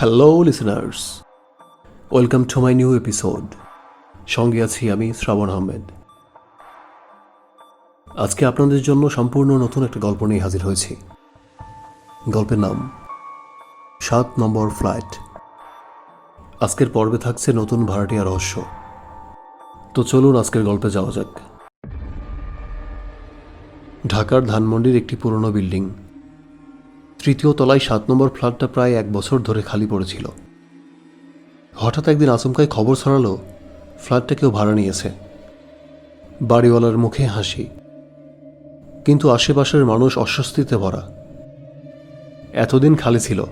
Hello listeners welcome to my new episode সঙ্গে আছি আমি শ্রাবণ আহমেদ। আজকে আপনাদের জন্য সম্পূর্ণ নতুন একটা গল্প নিয়ে হাজির হয়েছি। গল্পের নাম, সাত নম্বর ফ্লাইট। আজকের পর্বে থাকছে নতুন ভাড়াটিয়া রহস্য। তো চলুন আজকের গল্পে যাওয়া যাক। ঢাকার ধানমন্ডির একটি পুরনো বিল্ডিং তৃতীয় তলায় সাত নম্বর ফ্ল্যাটটা প্রায় এক বছর ধরে খালি পড়েছিল। হঠাৎ একদিন আচমকায় খবর ছড়ালো, ফ্ল্যাটটা কেউ ভাড়া নিয়েছে। বাড়িওয়ালার মুখে হাসি। কিন্তু আশেপাশের মানুষ অস্বস্তিতে ভরা। এতদিন খালি ছিল।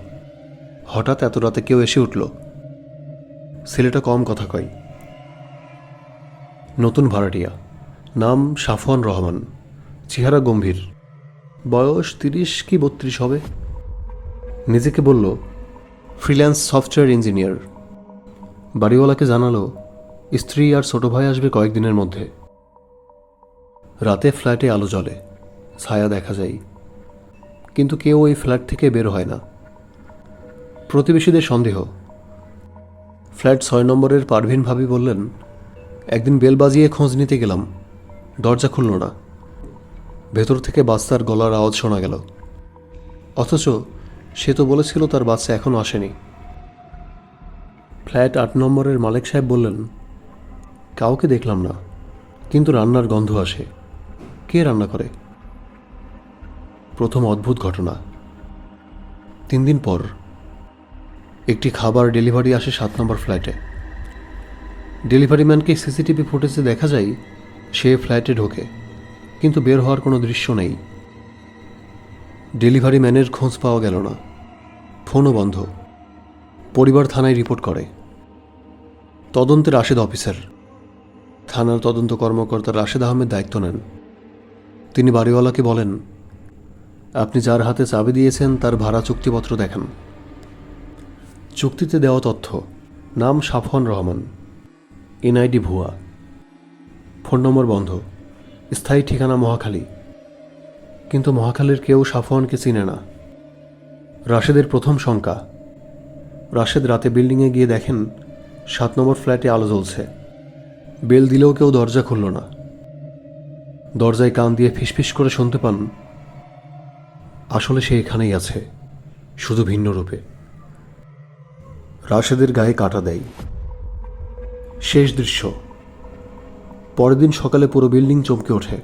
হঠাৎ এত রাতে কেউ এসে উঠল। ছেলেটা কম কথা কয়। নতুন ভাড়াটিয়া। নাম সাফওয়ান রহমান। চেহারা গম্ভীর। বয়স তিরিশ কি বত্রিশ হবে? নিজেকে বলল, ফ্রিল্যান্স সফটওয়্যার ইঞ্জিনিয়ার। বাড়িওয়ালাকে জানালো, স্ত্রী আর ছোট ভাই আসবে কয়েকদিনের মধ্যে। রাতে ফ্ল্যাটে আলো জ্বলে, ছায়া দেখা যায়। কিন্তু কেউ ওই ফ্ল্যাট থেকে বের হয় না। প্রতিবেশীদের সন্দেহ। ফ্ল্যাট ছয় নম্বরের পারভিন ভাবি বললেন, একদিন বেল বাজিয়ে খোঁজ নিতে গেলাম। দরজা খুলল না। ভেতর থেকে বাচ্চার গলার আওয়াজ শোনা গেল। অথচ সে তো বলেছিল তার বাচ্চা এখনও আসেনি। ফ্ল্যাট আট নম্বরের মালিক সাহেব বললেন, কাউকে দেখলাম না, কিন্তু রান্নার গন্ধ আসে। কে রান্না করে? প্রথম অদ্ভুত ঘটনা। তিন দিন পর একটি খাবার ডেলিভারি আসে সাত নম্বর ফ্ল্যাটে। ডেলিভারি ম্যানকে সিসিটিভি ফুটেজে দেখা যায়, সে ফ্ল্যাটে ঢোকে, কিন্তু বের হওয়ার কোনো দৃশ্য নেই। ডেলিভারি ম্যানের খোঁজ পাওয়া গেল না। ফোনও বন্ধ। পরিবার থানায় রিপোর্ট করে। তদন্তে রাশেদ অফিসার। থানার তদন্ত কর্মকর্তা রাশেদ আহমেদ দায়িত্ব নেন। তিনি বাড়িওয়ালাকে বলেন, আপনি যার হাতে চাবি দিয়েছেন তার ভাড়া চুক্তিপত্র দেখান। চুক্তিতে দেওয়া তথ্য। নাম সাফওয়ান রহমান। এনআইডি ভুয়া। ফোন নম্বর বন্ধ। স্থায়ী ঠিকানা মহাখালী। কিন্তু মহাখালীর কেউ সাফওয়ানকে চিনে না। রাশেদের প্রথম শঙ্কা। রাশেদ রাতে বিল্ডিংয়ে গিয়ে দেখেন সাত নম্বর ফ্ল্যাটে আলো জ্বলছে। বেল দিলেও কেউ দরজা খুলল না। দরজায় কান দিয়ে ফিসফিস করে শুনতে পান, আসলে সে এখানেই আছে, শুধু ভিন্ন রূপে। রাশেদের গায়ে কাটা দেয়। শেষ দৃশ্য। পরের দিন সকালে পুরো বিল্ডিং চমকে ওঠে।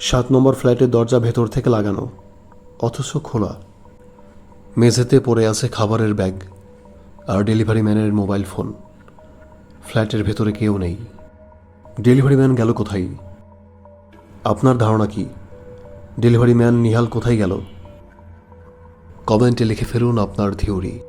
সাত নম্বর ফ্ল্যাটের দরজা ভেতর থেকে লাগানো, অথচ খোলা। মেঝেতে পড়ে আছে খাবারের ব্যাগ আর ডেলিভারি ম্যানের মোবাইল ফোন। ফ্ল্যাটের ভেতরে কেউ নেই। ডেলিভারি ম্যান গেল কোথায়? আপনার ধারণা কি? ডেলিভারি ম্যান নিহাল কোথায় গেল? কমেন্টে লিখে ফেলুন আপনার থিওরি।